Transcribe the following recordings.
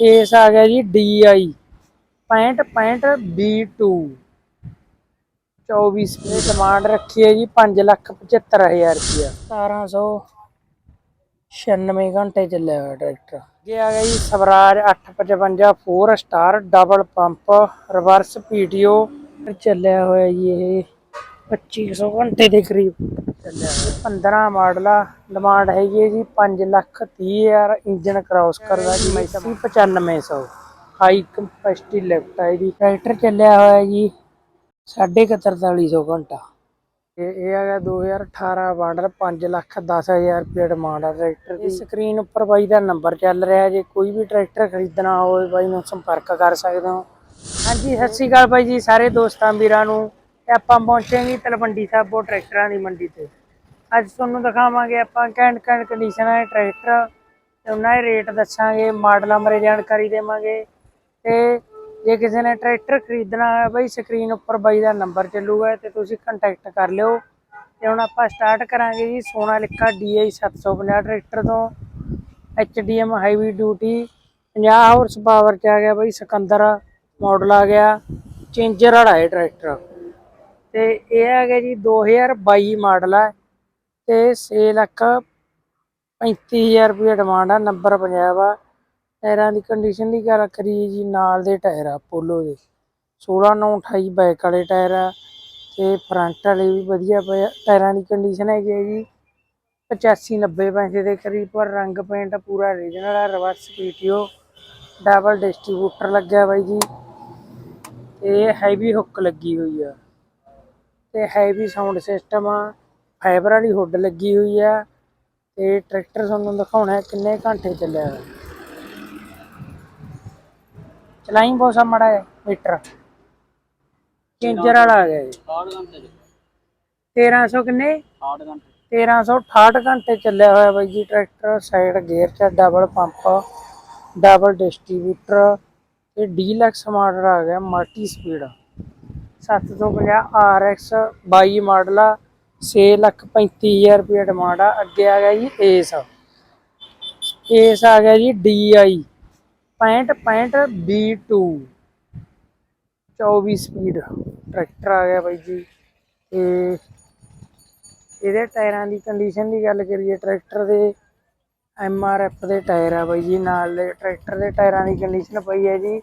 Case ਆ ਗਿਆ ਜੀ DI 65 65 B2 24 ਦੀ ਡਿਮਾਂਡ ਰੱਖੀ ਹੈ ਜੀ 575000 ਰੁਪਇਆ। 1796 ਘੰਟੇ ਚੱਲਿਆ ਹੋਇਆ ਟਰੈਕਟਰ। ਅੱਗੇ ਆ ਗਿਆ ਜੀ Swaraj 855 4 star double pump reverse PTO ਚੱਲਿਆ ਹੋਇਆ ਜੀ ਇਹ। 2500 ਘੰਟੇ ਦੇ ਕਰੀਬ। ਚੱਲਿਆ ਹੋਇਆ 15 ਮਾਡਲ ਆ ਡਿਮਾਂਡ ਹੈਗੀ ਹੈ ਜੀ 5 ਲੱਖ 30 ਹਜ਼ਾਰ ਇੰਜਨ ਕ੍ਰਾਸ ਕਰਦਾ ਜੀ, ਮੈਂ 9500 ਹਾਈ ਕੰਪੈਸਟੀ ਲਿਫਟ ਹੈ ਜੀ ਟਰੈਕਟਰ ਚੱਲਿਆ ਹੋਇਆ ਜੀ, ਸਾਢੇ ਕੁ 4300 ਘੰਟਾ। ਤੇ ਇਹ ਹੈਗਾ 2018 ਮਾਡਲ 5 ਲੱਖ 10000 ਰੁਪਏ ਡਿਮਾਂਡ ਆ ਟਰੈਕਟਰ ਦੀ। ਸਕਰੀਨ ਉੱਪਰ ਬਾਈ ਦਾ ਨੰਬਰ ਚੱਲ ਰਿਹਾ, ਜੇ ਕੋਈ ਵੀ ਟਰੈਕਟਰ ਖਰੀਦਣਾ ਹੋਵੇ ਬਾਈ ਨੂੰ ਸੰਪਰਕ ਕਰ ਸਕਦੇ ਹੋ। ਹਾਂਜੀ, ਸਤਿ ਸ਼੍ਰੀ ਅਕਾਲ ਬਾਈ ਜੀ, ਸਾਰੇ ਦੋਸਤਾਂ ਵੀਰਾਂ ਨੂੰ। ਤੇ ਆਪਾਂ ਪਹੁੰਚਾਂਗੇ ਤਲਵੰਡੀ ਸਾਬੋ ਟਰੈਕਟਰਾਂ ਦੀ ਮੰਡੀ ਤੇ। ਅੱਜ ਤੁਹਾਨੂੰ ਦਿਖਾਵਾਂਗੇ ਆਪਾਂ ਕੈਂਡ ਕੈਂਡ ਕੰਡੀਸ਼ਨ ਹੈ ਟਰੈਕਟਰ। ਤੇ ਉਹਨਾਂ ਦੇ ਰੇਟ ਦੱਸਾਂਗੇ ਮਾਡਲਾਂ ਬਾਰੇ ਜਾਣਕਾਰੀ ਦੇਵਾਂਗੇ। ਤੇ ਜੇ ਕਿਸੇ ਨੇ ਟਰੈਕਟਰ ਖਰੀਦਣਾ ਹੈ ਬਈ ਸਕਰੀਨ ਉੱਪਰ ਬਾਈ ਦਾ ਨੰਬਰ ਚੱਲੂਗਾ ਤੇ ਤੁਸੀਂ ਕੰਟੈਕਟ ਕਰ ਲਿਓ। ਤੇ ਹੁਣ ਆਪਾਂ ਸਟਾਰਟ ਕਰਾਂਗੇ ਜੀ ਸੋਨਾ ਸੋਨਾਲਿਕਾ DI 750 ਟਰੈਕਟਰ ਤੋਂ। HDM heavy duty 50 horse power ਚ ਆ ਗਿਆ ਬਈ, ਸਿਕੰਦਰ ਮਾਡਲ ਆ ਗਿਆ। ਚੇਂਜਰ ਵਾਲਾ ਹੈ ਟਰੈਕਟਰ। ਤੇ ਇਹ ਆ ਗਿਆ ਜੀ 2022 ਮਾਡਲ ਹੈ ਤੇ 6 ਲੱਖ 35000 ਰੁਪਏ ਡਿਮਾਂਡ ਆ ਨੰਬਰ ਪੰਜਾਬ ਆ। ਟਾਇਰਾਂ ਦੀ ਕੰਡੀਸ਼ਨ ਦੀ ਗੱਲ ਕਰੀਏ ਜੀ, ਨਾਲ ਦੇ ਟਾਇਰ ਆ ਪੋਲੋ ਦੇ। 16 9 28 ਬੈਕ ਵਾਲੇ ਟਾਇਰ ਆ ਤੇ ਫਰੰਟ ਵਾਲੇ ਵੀ ਵਧੀਆ ਪਏ ਟਾਇਰਾਂ ਦੀ ਕੰਡੀਸ਼ਨ ਹੈਗੀ ਹੈ ਜੀ 85 90 ਪੈਸੇ ਦੇ ਕਰੀਬ ਪਰ ਰੰਗ ਪੇਂਟ ਪੂਰਾ ਰੀਜਨਲ ਆ ਰਿਵਰਸ ਪੀਟੀਓ ਡਬਲ ਡਿਸਟ੍ਰੀਬਿਊਟਰ ਲੱਗਿਆ ਬਾਈ ਜੀ। ਤੇ ਹੈਵੀ ਹੁੱਕ ਲੱਗੀ ਹੋਈ ਆ। ਤੇ ਹੈਵੀ ਸਾਊਂਡ ਸਿਸਟਮ ਆ। ਫਾਈਬਰ ਵਾਲੀ ਹੁੱਡ ਲੱਗੀ ਹੋਈ ਆ ਤੇ ਟਰੈਕਟਰ ਤੁਹਾਨੂੰ ਦਿਖਾਉਣਾ ਕਿੰਨੇ ਘੰਟੇ ਚੱਲਿਆ ਹੈ ਚਲਾਈ ਬਹੁਤ ਮਾੜਾ ਹੈ ਮੀਟਰ। ਚੇਂਜਰ ਵਾਲਾ ਆ ਗਿਆ ਜੀ। 60 ਘੰਟੇ 1300 ਕਿੰਨੇ? 60 ਘੰਟੇ। 1368 ਘੰਟੇ ਚੱਲਿਆ ਹੋਇਆ ਬਾਈ ਜੀ। ਟਰੈਕਟਰ ਸਾਈਡ ਗੇਅਰ ਚ ਡਬਲ ਪੰਪ ਡਬਲ ਡਿਸਟ੍ਰੀਬਿਊਟਰ ਤੇ ਡੀਲਕਸ ਮਾਡਲ ਆ ਗਿਆ ਮਲਟੀ ਸਪੀਡ 750 RX 22 ਮਾਡਲ ਆ 6 ਲੱਖ 35000 ਰੁਪਏ ਡਿਮਾਂਡ ਆ, ਅੱਗੇ ਆ ਗਿਆ ਜੀ ਏਸ ਏਸ ਆ ਗਿਆ ਜੀ DI 65 65 B2 24 ਸਪੀਡ ਟਰੈਕਟਰ ਆ ਗਿਆ ਬਾਈ ਜੀ। ਤੇ ਇਹਦੇ ਟਾਇਰਾਂ ਦੀ ਕੰਡੀਸ਼ਨ ਦੀ ਗੱਲ ਕਰੀਏ ਟਰੈਕਟਰ ਦੇ ਐਮ ਆਰ ਐਫ ਦੇ ਟਾਇਰ ਆ ਬਾਈ ਜੀ, ਨਾਲ ਦੇ ਟਰੈਕਟਰ ਦੇ ਟਾਇਰਾਂ ਦੀ ਕੰਡੀਸ਼ਨ ਪਈ ਹੈ ਜੀ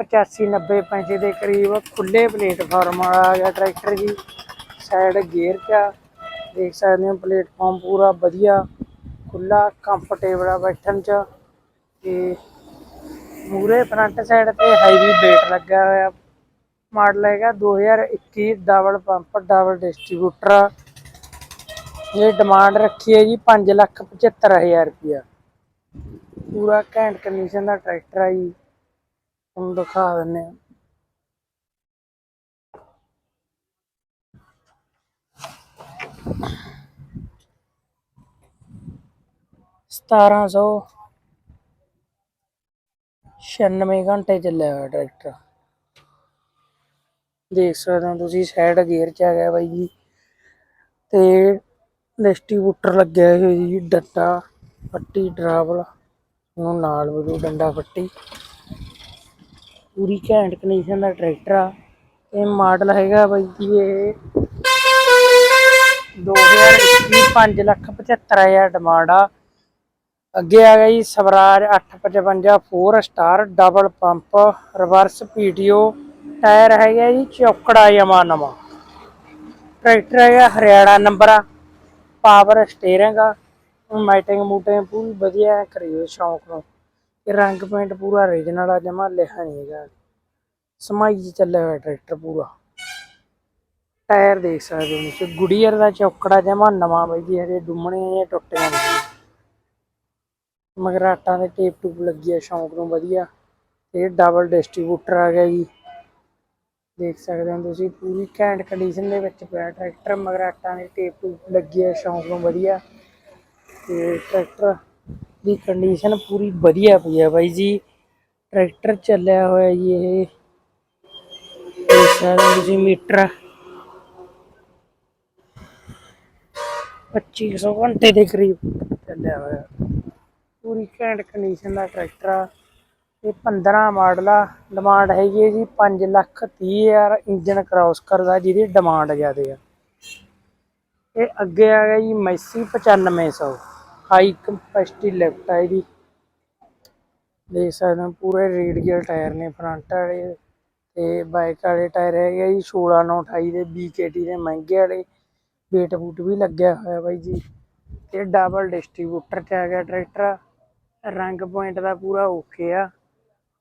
85 90 ਪੈਸੇ ਦੇ ਕਰੀਬ ਖੁੱਲੇ ਪਲੇਟਫਾਰਮ ਵਾਲਾ ਆ ਗਿਆ ਟਰੈਕਟਰ ਜੀ। ਸਾਈਡ ਗੇਅਰ ਚ ਆ। ਦੇਖ ਸਕਦੇ ਹੋ ਪਲੇਟਫਾਰਮ ਪੂਰਾ ਵਧੀਆ ਖੁੱਲਾ ਕੰਫਰਟੇਬਲ ਆ ਬੈਠਣ ਚ। ਤੇ ਮੂਰੇ ਫਰੰਟ ਸਾਈਡ ਤੇ ਹੈਵੀ weight ਲੱਗਾ ਹੋਇਆ। ਮਾਡਲ ਹੈਗਾ 2021 ਡਬਲ ਪੰਪ ਡਬਲ ਡਿਸਟ੍ਰੀਬਿਊਟਰ ਇਹ ਡਿਮਾਂਡ ਰੱਖੀ ਹੈ ਜੀ 5 ਲੱਖ 75000 ਰੁਪਇਆ। ਪੂਰਾ ਘੈਂਟ ਕੰਡੀਸ਼ਨ ਦਾ ਟਰੈਕਟਰ ਆ ਜੀ। ਤੁਹਾਨੂੰ ਦਿਖਾ ਦਿੰਨੇ ਆ ਸਤਾਰਾਂ ਸੌ ਛਿਆਨਵੇਂ ਘੰਟੇ ਚੱਲਿਆ ਹੋਇਆ ਟਰੈਕਟਰ। ਦੇਖ ਸਕਦੇ ਹੋ ਤੁਸੀਂ ਸਾਈਡ ਗੇਅਰ ਚ ਆ ਗਿਆ ਬਾਈ ਜੀ। ਤੇ ਡਿਸਟ੍ਰੀਬਿਊਟਰ ਲੱਗਿਆ ਹੋਇਆ ਜੀ ਡੱਟਾ ਫੱਟੀ ਡਰਾਵਲ। ਨੂੰ ਨਾਲ ਮਿਲੂ ਡੰਡਾ ਫੱਟੀ। ਪੂਰੀ ਘੈਂਟ ਕੰਡੀਸ਼ਨ ਦਾ ਟਰੈਕਟਰ ਆ। ਇਹ ਮਾਡਲ ਹੈਗਾ ਬਾਈ ਜੀ ਇਹ 2021 5 ਲੱਖ 75000 ਡਿਮਾਂਡ ਆ। ਅੱਗੇ ਆ ਗਿਆ ਜੀ Swaraj 855 4 star double pump reverse PTO tyre ਹੈਗਾ ਜੀ, ਚੌਕੜਾ ਜਮਾ ਨਵਾਂ। ਟਰੈਕਟਰ ਹੈਗਾ, ਹਰਿਆਣਾ ਨੰਬਰ ਆ। ਪਾਵਰ ਸਟੀਅਰਿੰਗ ਆ। ਮਾਈਟਿੰਗ ਮੂਟਿੰਗ ਪੂਰੀ ਵਧੀਆ ਕਰਿਓ ਸ਼ੌਂਕ ਨੂੰ। ਇਹ ਰੰਗ ਪੈਂਟ ਪੂਰਾ ਰੀਜਨਲ ਆ, ਜਮਾ ਲਿਖਿਆ ਨਹੀਂ ਹੈਗਾ। ਸਮਾਈ ਚੱਲਿਆ ਹੋਇਆ ਟਰੈਕਟਰ ਪੂਰਾ। ਟਾਇਰ ਦੇਖ ਸਕਦੇ ਹੋ ਨੀਚੇ ਗੁਡੀਅਰ ਦਾ ਚੌਕੜਾ ਜਮਾ ਨਵਾਂ ਬਈ ਜੀ, ਹਜੇ ਡੁੰਮਣੇ ਜੇ ਟੁੱਟੇ ਨਹੀਂ ਮਗਰਾਟਾਂ ਦੇ ਟੇਪ ਟੂਪ ਲੱਗੀ ਆ, ਸ਼ੌਂਕ ਨੂੰ ਵਧੀਆ। ਇਹ ਡਬਲ ਡਿਸਟ੍ਰੀਬਿਊਟਰ ਆ ਗਿਆ ਜੀ। ਦੇਖ ਸਕਦੇ ਹੋ ਤੁਸੀਂ, ਪੂਰੀ ਘੈਂਟ ਕੰਡੀਸ਼ਨ ਦੇ ਵਿੱਚ ਪਿਆ ਟਰੈਕਟਰ ਮਗਰਾਟਾਂ ਦੇ ਟੇਪ ਟੂਪ ਲੱਗੀ ਆ, ਸ਼ੌਂਕ ਨੂੰ ਵਧੀਆ। ਤੇ ਟਰੈਕਟਰ ਦੀ ਕੰਡੀਸ਼ਨ ਪੂਰੀ ਵਧੀਆ ਪਈ ਹੈ ਬਾਈ ਜੀ। ਟਰੈਕਟਰ ਚੱਲਿਆ ਹੋਇਆ ਜੀ ਇਹ। ਦੇਖ ਸਕਦੇ ਹੋ ਤੁਸੀਂ ਮੀਟਰ। 2500 ਘੰਟੇ ਦੇ ਕਰੀਬ ਚੱਲਿਆ ਹੋਇਆ। ਪੂਰੀ ਘੈਂਟ ਕੰਡੀਸ਼ਨ ਦਾ ਟਰੈਕਟਰ ਆ। ਇਹ 15 ਮਾਡਲ ਆ। ਡਿਮਾਂਡ ਹੈਗੀ ਹੈ ਜੀ 5 ਲੱਖ 30 ਹਜ਼ਾਰ ਇੰਜਨ ਕ੍ਰਾਸ ਕਰਦਾ, ਜਿਹਦੀ ਡਿਮਾਂਡ ਜ਼ਿਆਦੇ ਆ। ਇਹ ਅੱਗੇ ਆ ਗਿਆ ਜੀ ਮੈਸੀ 9500 ਹਾਈ ਕੰਪੈਸਟੀ ਲਿਫਟ ਆ ਇਹਦੀ। ਦੇਖ ਸਕਦੇ ਹੋ, ਪੂਰੇ ਰੇਡੀਅਲ ਟਾਇਰ ਨੇ, ਫਰੰਟ ਵਾਲੇ ਤੇ ਬਾਈਕ ਵਾਲੇ ਟਾਇਰ ਹੈਗੇ ਆ ਜੀ 16 9 28 ਦੇ BKT ਦੇ ਮਹਿੰਗੇ ਵਾਲੇ। ਵੇਟ ਬੂਟ ਵੀ ਲੱਗਿਆ ਹੋਇਆ ਬਾਈ ਜੀ। ਇਹ ਡਬਲ ਡਿਸਟ੍ਰੀਬਿਊਟਰ ਚ ਆ ਗਿਆ ਟਰੈਕਟਰ। ਰੰਗ ਪੁਆਇੰਟ ਦਾ ਪੂਰਾ ਓਕੇ ਆ।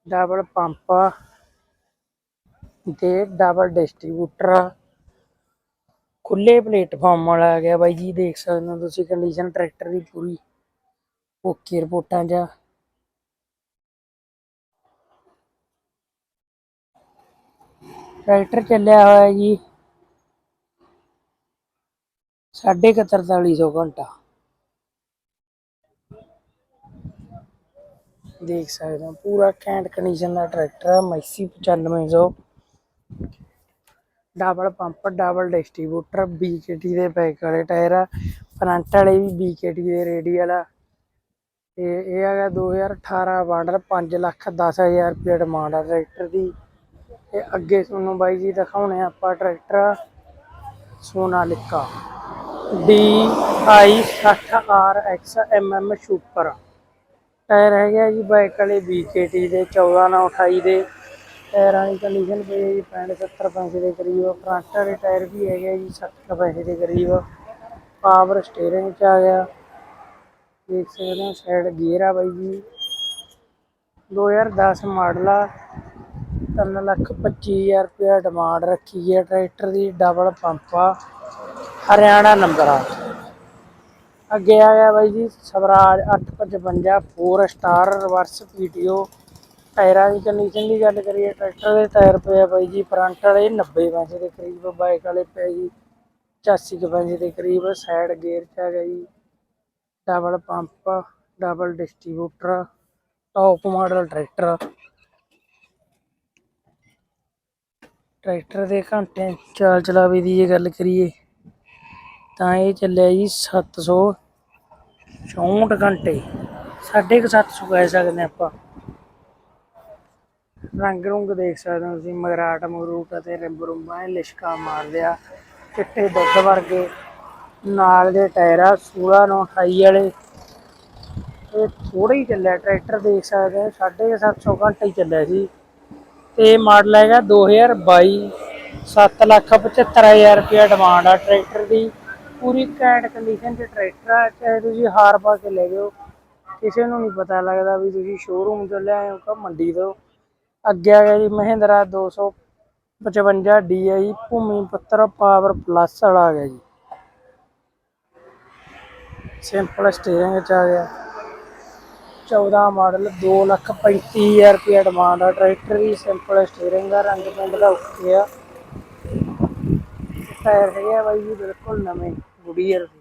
ਡਬਲ ਪੰਪ ਆ। ਤੇ ਡਬਲ ਡਿਸਟ੍ਰੀਬਿਊਟਰ ਆ। ਖੁੱਲੇ ਪਲੇਟਫਾਰਮ ਵਾਲਾ ਆ ਗਿਆ ਬਾਈ ਜੀ, ਦੇਖ ਸਕਦੇ ਹੋ ਤੁਸੀਂ ਕੰਡੀਸ਼ਨ ਟਰੈਕਟਰ ਦੀ ਪੂਰੀ। ਓਕੇ ਰਿਪੋਰਟਾਂ 'ਚ। ਟਰੈਕਟਰ ਚੱਲਿਆ ਹੋਇਆ ਜੀ। ਸਾਢੇ ਕੁ 4300 ਘੰਟਾ। ਦੇਖ ਸਕਦੇ ਹੋ, ਪੂਰਾ ਕੈਂਟ ਕੰਡੀਸ਼ਨ ਦਾ ਟਰੈਕਟਰ ਹੈ Massey 9500 double pump, double distributor BKT ਦੇ ਬੈਕ ਵਾਲੇ ਟਾਇਰ ਆ। ਫਰੰਟ ਵਾਲੇ ਵੀ BKT ਦੇ, ਰੇਡੀ ਵਾਲਾ। ਤੇ ਇਹ ਹੈਗਾ 2018 ਮਾਡਲ 5 ਲੱਖ 10000 ਰੁਪਏ ਡਿਮਾਂਡ ਆ ਟਰੈਕਟਰ ਦੀ। ਤੇ ਅੱਗੇ ਤੁਹਾਨੂੰ ਬਾਈ ਜੀ ਦਿਖਾਉਣੇ ਆਪਾਂ tractor Sonalika D I 60 R X M M super. Tyre ਹੈਗੇ ਆ ਜੀ ਬਾਈਕ ਵਾਲੇ BKT ਦੇ 14 ਨਾਲ 28 ਦੇ। ਟਾਇਰਾਂ ਦੀ ਕੰਡੀਸ਼ਨ ਪਈ ਹੈ ਜੀ 65 70 ਪੈਸੇ ਦੇ ਕਰੀਬ। ਫਰੰਟ ਵਾਲੇ ਟਾਇਰ ਵੀ ਹੈਗੇ ਆ ਜੀ 70 ਪੈਸੇ ਦੇ ਕਰੀਬ। ਪਾਵਰ ਸਟੀਅਰਿੰਗ ਚ ਆ ਗਿਆ। ਦੇਖ ਸਕਦੇ ਹੋ ਸਾਈਡ ਗੇਅਰ ਆ ਬਾਈ ਜੀ। 2010 ਮਾਡਲ ਆ। ਤਿੰਨ ਲੱਖ ਪੱਚੀ ਹਜ਼ਾਰ ਰੁਪਇਆ ਡਿਮਾਂਡ ਰੱਖੀ ਹੈ। ਟਰੈਕਟਰ ਦੀ ਡਬਲ ਪੰਪ ਆ। ਹਰਿਆਣਾ ਨੰਬਰ ਆ। ਅੱਗੇ ਆ ਗਿਆ ਬਾਈ ਜੀ, ਸਵਰਾਜ 855 4 ਸਟਾਰ ਰਿਵਰਸ ਪੀਟੀਓ ਟਾਇਰਾਂ ਦੀ ਕੰਡੀਸ਼ਨ ਦੀ ਗੱਲ ਕਰੀਏ, ਟਰੈਕਟਰ ਦੇ ਟਾਇਰ ਪਏ ਆ ਬਾਈ ਜੀ, ਫਰੰਟ ਵਾਲੇ 90 ਪੈਸੇ ਦੇ ਕਰੀਬ, ਬਾਈਕ ਵਾਲੇ ਪਏ ਜੀ 85 ਕੁ ਪੈਸੇ ਦੇ ਕਰੀਬ, ਸਾਈਡ ਗੇਅਰ ਚ ਹੈਗਾ ਜੀ, double pump, double distributor, top model tractor. Tractor ਦੇ ਘੰਟੇ ਚਾਲ ਚਲਾਵੇ ਦੀ ਜੇ ਗੱਲ ਕਰੀਏ, ਤਾਂ ਇਹ ਚੱਲਿਆ ਜੀ 764 ਘੰਟੇ। ਸਾਢੇ ਕੁ 700 ਕਹਿ ਸਕਦੇ ਆਪਾਂ। ਰੰਗ ਰੁੰਗ ਦੇਖ ਸਕਦੇ ਹੋ ਤੁਸੀਂ, ਮਗਰਾਟ, ਮਗਰੂਟ ਅਤੇ ਰਿੰਬ ਰੁੰਬਾਂ, ਇਹ ਲਿਸ਼ਕਾ ਮਾਰਦੇ ਆ। ਚਿੱਟੇ ਦੁੱਧ ਵਰਗੇ, ਨਾਲ ਦੇ ਟਾਇਰ ਆ 16 ਨੂੰ 28 ਵਾਲੇ। ਇਹ ਥੋੜਾ ਹੀ ਚੱਲਿਆ, ਟਰੈਕਟਰ ਦੇਖ ਸਕਦੇ ਹੋ, ਸਾਢੇ ਕੁ 700 ਘੰਟੇ ਹੀ ਚੱਲਿਆ ਸੀ। ਤੇ ਮਾਡਲ ਹੈਗਾ 2022 7 ਲੱਖ 75000 ਰੁਪਇਆ ਡਿਮਾਂਡ ਆ ਟਰੈਕਟਰ ਦੀ। ਪੂਰੀ ਕੈਂਟ ਕੰਡੀਸ਼ਨ 'ਚ ਟਰੈਕਟਰ ਆ, ਚਾਹੇ ਤੁਸੀਂ ਹਾਰ ਪਾ ਕੇ ਲੈ ਜਾਓ। ਕਿਸੇ ਨੂੰ ਨਹੀਂ ਪਤਾ ਲੱਗਦਾ ਵੀ ਤੁਸੀਂ ਸ਼ੋਰੂਮ ਤੋਂ ਲਿਆਏ ਹੋ ਕਿ ਮੰਡੀ ਤੋਂ। ਅੱਗੇ ਆ ਗਿਆ ਜੀ ਮਹਿੰਦਰਾ 255 DI ਭੂਮੀ ਪੁੱਤਰ ਪਾਵਰ ਪਲੱਸ ਵਾਲਾ ਆ ਗਿਆ ਜੀ। ਸਿੰਪਲ ਸਟੀਅਰਿੰਗ ਚ ਆ ਗਿਆ। 14 ਮਾਡਲ 2 ਲੱਖ 35000 ਰੁਪਏ ਡਿਮਾਂਡ ਆ। ਟਰੈਕਟਰ ਦੀ ਸਿੰਪਲ ਸਟੀਅਰਿੰਗ ਦਾ, ਰੰਗ ਪਿੰਡ ਦਾ ਉੱਠ ਗਿਆ ਟਾਇਰ ਹੈਗੇ ਬਾਈ ਜੀ ਬਿਲਕੁਲ ਨਵੇਂ ਗੁਡੀਅਰ ਦੇ।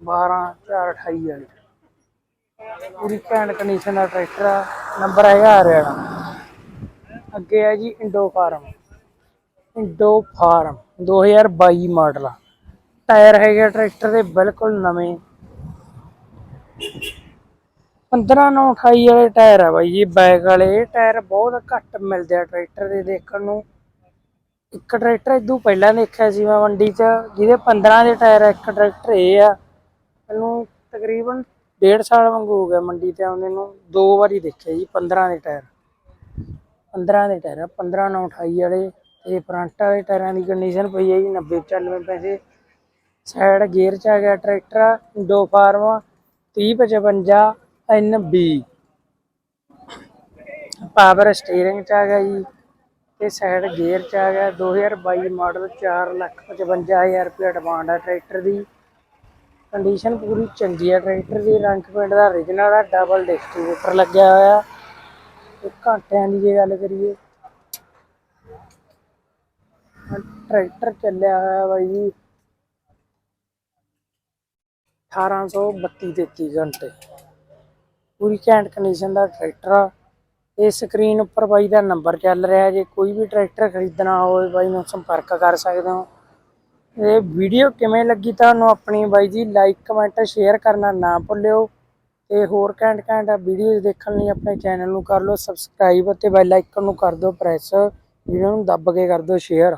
12 4 28 ਵਾਲੇ। ਪੂਰੀ ਘੈਂਟ ਕੰਡੀਸ਼ਨ ਦਾ ਟਰੈਕਟਰ ਆ। ਨੰਬਰ ਹੈਗਾ ਹਰਿਆਣਾ। ਅੱਗੇ ਆ ਜੀ Indo Farm. Indo Farm 2022 model. ਆ ਟਾਇਰ ਹੈਗੇ ਆ ਟਰੈਕਟਰ ਦੇ, ਬਿਲਕੁਲ ਨਵੇਂ। 15 ਨੂੰ 28 ਵਾਲੇ ਟਾਇਰ ਆ ਬਾਈ ਜੀ, ਬੈਕ ਵਾਲੇ। ਇਹ ਟਾਇਰ ਬਹੁਤ ਘੱਟ ਮਿਲਦੇ ਆ ਟਰੈਕਟਰ ਦੇ ਦੇਖਣ ਨੂੰ। ਇੱਕ ਟਰੈਕਟਰ ਇਦੋਂ ਪਹਿਲਾਂ ਦੇਖਿਆ ਸੀ ਮੈਂ ਮੰਡੀ 'ਚ, ਜਿਹਦੇ 15 ਦੇ ਟਾਇਰ ਆ, ਇੱਕ ਟਰੈਕਟਰ ਇਹ ਆ। ਮੈਨੂੰ ਤਕਰੀਬਨ ਡੇਢ ਸਾਲ ਵਾਂਗੂ ਹੋ ਗਿਆ ਮੰਡੀ ਤੇ ਆਉਂਦੇ ਨੂੰ, ਦੋ ਵਾਰੀ ਦੇਖਿਆ ਜੀ 15 ਦੇ ਟਾਇਰ। 15 ਦੇ ਟਾਇਰ ਆ 15 ਨੂੰ 28 ਵਾਲੇ ਤੇ ਫਰੰਟ ਵਾਲੇ ਟਾਇਰਾਂ ਦੀ ਕੰਡੀਸ਼ਨ ਪਈ ਹੈ ਜੀ 90 95 ਪੈਸੇ। ਸਾਈਡ ਗੇਅਰ ਚ ਆ ਗਿਆ tractor Indo Farm 3055 NB power steering ਚ ਆ ਗਿਆ ਜੀ ਤੇ ਸਾਈਡ ਗੇਅਰ ਚ ਆ ਗਿਆ 2022 ਮਾਡਲ 455000 ਰੁਪਏ ਡਿਮਾਂਡ ਆ ਟਰੈਕਟਰ ਦੀ। ਕੰਡੀਸ਼ਨ ਪੂਰੀ ਚੰਗੀ ਆ, ਟਰੈਕਟਰ ਦੀ ਰੰਗ ਪਿੰਡ ਦਾ origignal ਆ ਡਬਲ ਡਿਸਟ੍ਰੀਬਿਊਟਰ ਲੱਗਿਆ ਹੋਇਆ। ਤੇ ਘੰਟਿਆਂ ਦੀ ਜੇ ਗੱਲ ਕਰੀਏ। ਟਰੈਕਟਰ ਚੱਲਿਆ ਹੋਇਆ ਬਾਈ ਜੀ। 1832 33 ਘੰਟੇ। ਪੂਰੀ ਘੈਂਟ ਕੰਡੀਸ਼ਨ ਦਾ ਟਰੈਕਟਰ ਆ। ਇਹ ਸਕਰੀਨ ਉੱਪਰ ਬਾਈ ਦਾ ਨੰਬਰ ਚੱਲ ਰਿਹਾ। ਜੇ ਕੋਈ ਵੀ ਟਰੈਕਟਰ ਖਰੀਦਣਾ ਹੋਵੇ ਬਾਈ ਨੂੰ ਸੰਪਰਕ ਕਰ ਸਕਦੇ ਹੋ। ਇਹ ਵੀਡੀਓ ਕਿਵੇਂ ਲੱਗੀ ਤੁਹਾਨੂੰ ਆਪਣੀ ਬਾਈ ਜੀ? ਲਾਈਕ ਕਮੈਂਟ ਸ਼ੇਅਰ ਕਰਨਾ ਨਾ ਭੁੱਲਿਓ। ਤੇ ਹੋਰ ਘੈਂਟ ਘੈਂਟ ਵੀਡੀਓਜ਼ ਦੇਖਣ ਲਈ ਆਪਣੇ ਚੈਨਲ ਨੂੰ ਕਰ ਲਓ ਸਬਸਕ੍ਰਾਈਬ ਅਤੇ ਬੈਲ ਆਈਕਨ ਨੂੰ ਕਰ ਦਿਓ ਪ੍ਰੈਸ ਵੀਡੀਓ ਨੂੰ ਦੱਬ ਕੇ ਕਰ ਦਿਓ ਸ਼ੇਅਰ